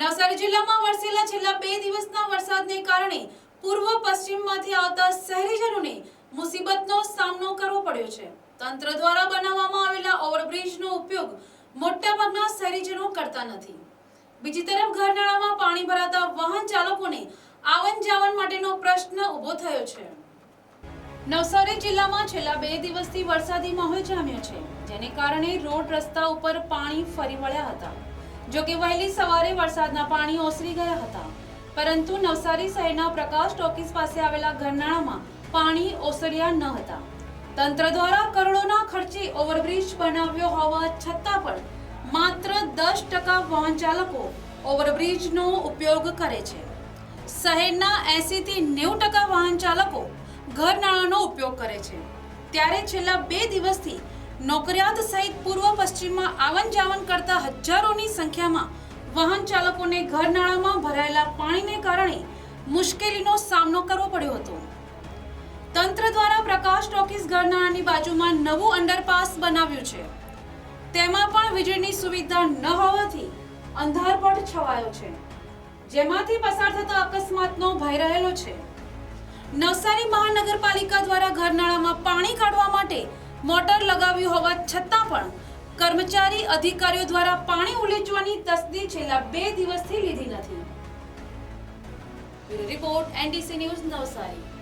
નવસારી જિલ્લામાં વરસેલા છેલ્લા બે દિવસના વરસાદને કારણે પૂર્વ પશ્ચિમમાંથી આવતા શહેરીજનોને મુસીબતનો સામનો કરવો પડ્યો છે. તંત્ર દ્વારા બનાવવામાં આવેલા ઓવરબ્રિજનો ઉપયોગ મોટાભાગના શહેરીજનો કરતા નથી. બીજી તરફ ઘરનાળામાં પાણી ભરાતા વાહન ચાલકોને આવન જાવન માટેનો પ્રશ્ન ઊભો થયો છે. નવસારી જિલ્લામાં છેલ્લા બે દિવસથી વરસાદી માહોલ જામ્યો છે, જેને કારણે રોડ રસ્તા ઉપર પાણી ફરી વળ્યા હતા. જો કે વહેલી સવારે વરસાદના પાણી ઓસરી ગયા હતા. પરંતુ નવસારી શહેરના પ્રકાશ ટોકીસ પાસે આવેલા ઘરનાળામાં પાણી ઓસર્યા ન હતા. તંત્ર દ્વારા કરોડોના ખર્ચે ઓવરબ્રિજ બનાવ્યો હોવા છતાં પણ માત્ર દસ ટકા વાહન ચાલકો ઓવરબ્રિજનો ઉપયોગ કરે છે. શહેરના એસી થી નેવું ટકા વાહન ચાલકો ઘરનાળાનો ઉપયોગ કરે છે. ત્યારે છેલ્લા બે દિવસથી નોકરિયાત સહિત પૂર્વ પશ્ચિમમાં આવન જાવન કરતા હજારોની સંખ્યામાં વાહન ચાલકોને ઘરનાળામાં ભરાયેલા પાણીને કારણે મુશ્કેલીનો સામનો કરવો પડ્યો હતો. તંત્ર દ્વારા પ્રકાશ ટોકીસ ઘરનાળાની બાજુમાં નવું અંડરપાસ બનાવ્યું છે. તેમાં પણ વીજળીની સુવિધા ન હોવાથી અંધારપટ છવાયો છે. જેમાંથી પસાર થતા અકસ્માતનો ભય રહેલો છે. નવસારી મહાનગરપાલિકા દ્વારા ઘરનાળામાં પાણી કાઢવા માટે મોટર લગાવ્યું હોવા છતાં પણ કર્મચારી અધિકારીઓ દ્વારા પાણી ઉલેચવાની તસ્દી છેલ્લા બે દિવસથી લીધી નથી. Report, NDC news Navsari.